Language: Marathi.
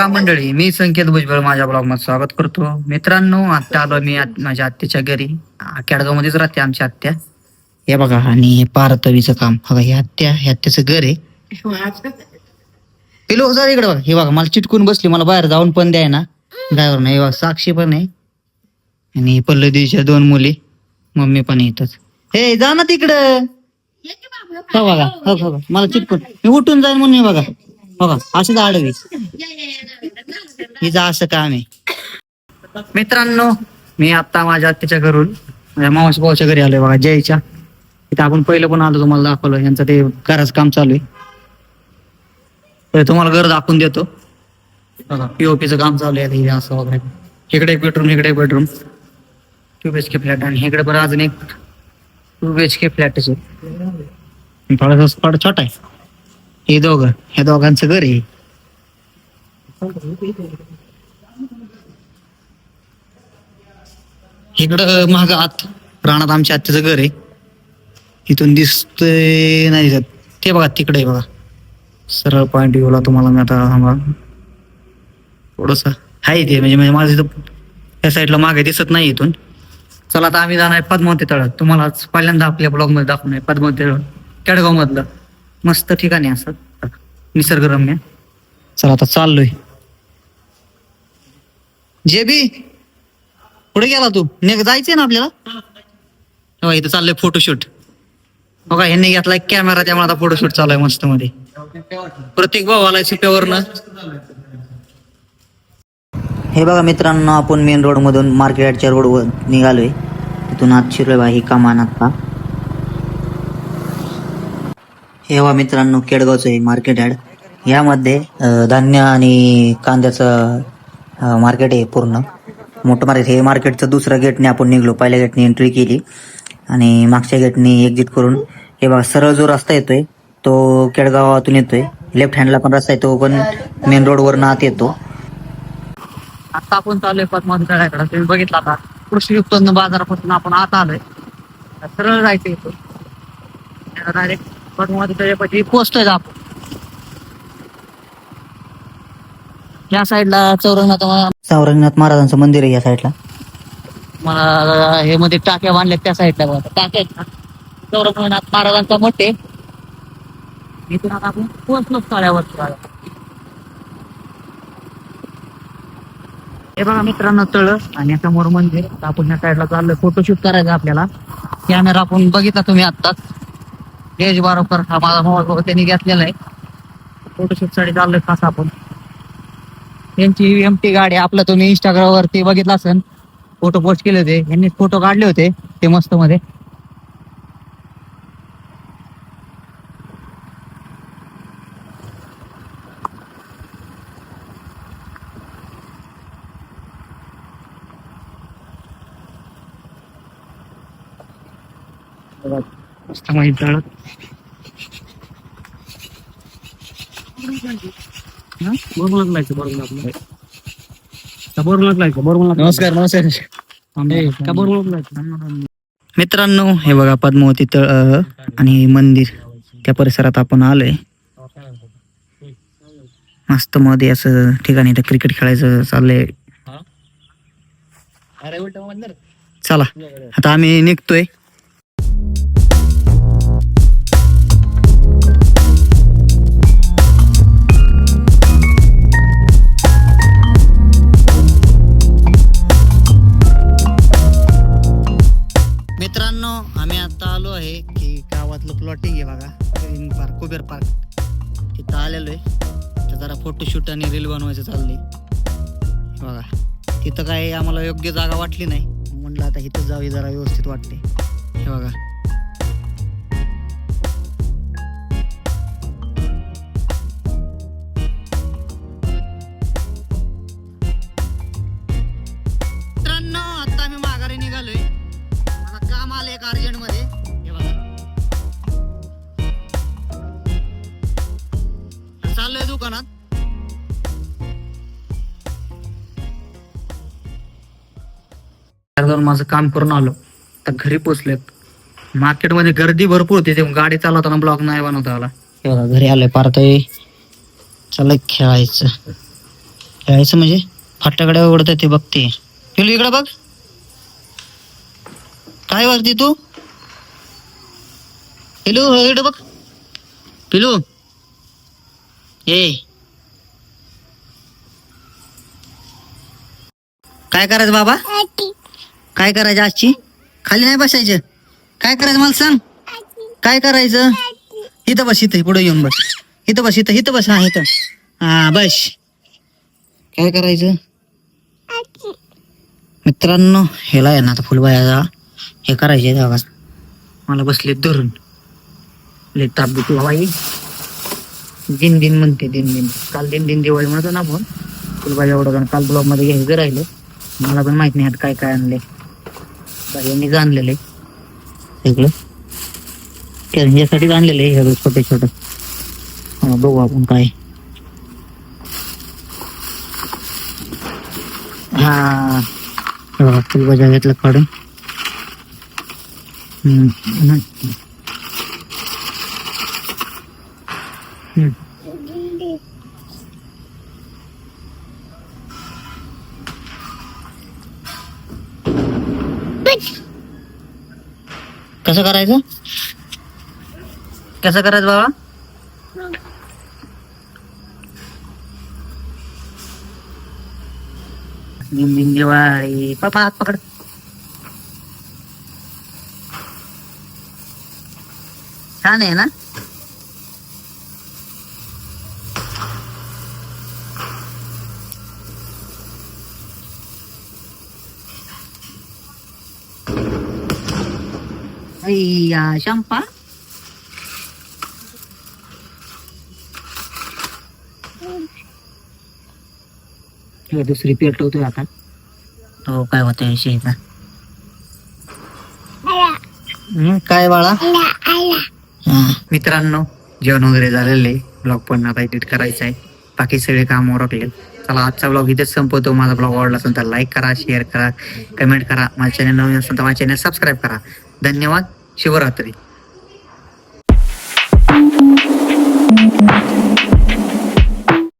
राम मंडळी मी संकेत भुजबळ माझ्या ब्लॉगमध्ये स्वागत करतो. मित्रांनो आता आलो मी माझ्या आत्याच्या घरी. केडगाव मध्येच राहते आमची आत्या. हे बघा आणि हे पारतवीचं काम. बघा हे आत्या हे आत्याचं घर आहे. पिलो सर इकडे बघा. हे बघा मला चिटकून बसली. मला बाहेर जाऊन पण द्याय ना ड्रायव्हर नाही हे बघा साक्षी पण आहे. आणि पल्लवीच्या दोन मुली. मम्मी पण येतच हे जा ना तिकडं. हो बघा हो हो. मला चिटकून. मी उठून जाईन म्हणून हे बघा बघा अशीच आडवी. हिचं असं काम आहे. मित्रांनो मी आता माझ्या आत्याच्या घरून माझ्या मावशी भावाच्या घरी आलोय बघा जयच्या. इथं आपण पहिलं पण आलो तुम्हाला दाखवलं यांचं ते घराचं काम चालू आहे. तर तुम्हाला घर दाखवून देतो. बघा. पीओपीचं काम चालू आहे इथे असं वगैरे. इकडे एक बेडरूम इकडे एक bedroom two B H K flat आणि इकडे पण अजून एक टू बी एच के फ्लॅटच आहे. थोडासा थोडा छोटा आहे. हे दोघं हे दोघांचं घर आहे. इकडं महाग आत प्राणात आमच्या आत्याचं घर आहे. इथून दिसतंय नाही दिसत. ते बघा तिकडे आहे बघा. सरळ पॉईंट व्ह्यूला तुम्हाला मी आता थांबा. थोडस आहे ते म्हणजे म्हणजे माझं इथं त्या साईडला मागे दिसत नाही इथून. चला आता आम्ही जाणार आहे पद्मावती तळ तुम्हाला आज पहिल्यांदा आपल्या ब्लॉगमध्ये दाखवणार आहे पद्मावती तळ केडगाव मधलं मस्त ठिकाणी असं. निसर्गरम्य. चला आता चाललोय. जेबी पुढे गेला तू? ने जायचंय ना आपल्याला? हो इथं चाललंय फोटोशूट बघा ह्यांनी घेतलाय कॅमेरा त्यामुळे आता फोटोशूट चालू आहे मस्त मध्ये प्रत्येक भाऊ आलाय सुप्यावरनं. हे बघा मित्रांनो आपण मेन रोड मधून मार्केटच्या रोडवर निघालोय. इथून आत शिरलोय बा ही कमान आता हेवा मित्रांनो केडगावचं आहे मार्केट यार्ड यामध्ये धान्य आणि कांद्याचं मार्केट आहे पूर्ण. मोठं मार्केट हे मार्केटचं दुसऱ्या गेटने आपण निघलो. पहिल्या गेटने एंट्री केली. आणि मागच्या गेटने एक्झिट करून हे बघा सरळ जो रस्ता येतोय तो केडगावातून येतोय. लेफ्ट हँडला पण रस्ता येतो पण मेन रोडवरनं आत येतो. आता आपण चालू आहे तुम्ही बघितला आता कृषी उत्पन्न बाजारापासून आपण आत आलोय. सरळ जायचं येतो डायरेक्ट पद्मावती तळ्यापाशी पोहोचतोय आपण या साईडला चौरंगनाथ चौरंगनाथ महाराजांचं मंदिर आहे या साईडला मला हे मध्ये टाक्या बांधल्यात त्या साईडला बघा. टाक्या आहेत ना? चौरंगनाथ महाराजांचा मठ आहे. इथून आता आपण पोहोचलो तळ्यावर हे बघा मित्रांनो तळ आणि समोर मंदिर. आपण या साईडला चाललोय. फोटोशूट करायचं आपल्याला. कॅमेरा आपण बघितला तुम्ही आत्ताच. तेज बारोकर हा माझा मोबाईल त्यांनी घेतलेला आहे. फोटोशूटसाठी चाललोय खास आपण. त्यांची एम टी गाडी आपलं तुम्ही इंस्टाग्राम बघितला बघितलं असेल फोटो पोस्ट केले होते यांनी फोटो काढले होते ते मस्त मध्ये. मस्त माहिती झालं. नमस्कार नमस्कार. मित्रांनो हे बघा पद्मावती तळ आणि मंदिर त्या परिसरात आपण आलोय. मस्त मध्ये असं ठिकाणी इथं क्रिकेट खेळायचं चाललंय. चला आता आम्ही निघतोय. प्लॉटिंग आहे बघा. ग्रीन पार्क कुबेर पार्क तिथं आलेलो आहे. तर जरा फोटोशूट आणि रील बनवायचं चाललंय. बघा. तिथं काय आम्हाला योग्य जागा वाटली नाही. म्हटलं आता इथं जावी जरा व्यवस्थित वाटते हे बघा. जाऊन माझं काम करून आलो. तर घरी पोचलेत. मार्केटमध्ये गर्दी भरपूर होती ते गाडी चालवताना ब्लॉक नाही बनवता आला. बघा घरी आलोय पारतोय चला खेळायचं. खेळायचं म्हणजे फाटाकडे उडत ते बघते. पिलू इकडे बघ. काय वरती तू? पिलू इकडे बघ. पिलू. ए. काय करायचं बाबा? काय करायचं आजची? खाली नाही बसायचं? काय करायचं मला सांग? काय करायचं? इथं बस इथं पुढे येऊन बस. इथं बस इथं इथं बस. हा इथं. हा बस. काय करायचं? मित्रांनो हेला आहे ना आता फुलबाया हे करायचे मला बसले धरून. लय ताप देतो बाबा. दिन दिन म्हणते दिन दिन. काल दिन दिन दिवाळी म्हणतो ना आपण. फुलबाजा एवढं काल ब्लॉगमध्ये घ्यायचं राहिलं. मला पण माहीत नाही आता काय काय आणले यांनीच आणलेले. सगळं त्यांच्यासाठीच आणलेलं आहे सगळं छोटे छोट. बघू आपण काय. हा. फुलबाजा घेतलं काढून. हम्म. हम्म. हम्म. कसं करायचं? कसं करायचं बाबा? दिवाळी पापा हात पकड. छान आहे ना? अय्या शंपा हे दुसरी पेटवतोय आता तो काय होतंय विषयीचा हम्म, काय बाळा. मित्रांनो जेवण वगैरे झालेले. ब्लॉग पण आता एडिट करायचा आहे. बाकी सगळे काम ओरखले चला आजचा ब्लॉग इथेच संपवतो. माझा ब्लॉग आवडला असेल तर लाईक करा शेअर करा कमेंट करा. माझ्या चॅनल नवीन असेल तर माझ्या चॅनल सबस्क्राईब करा. धन्यवाद. శివరాత్రి.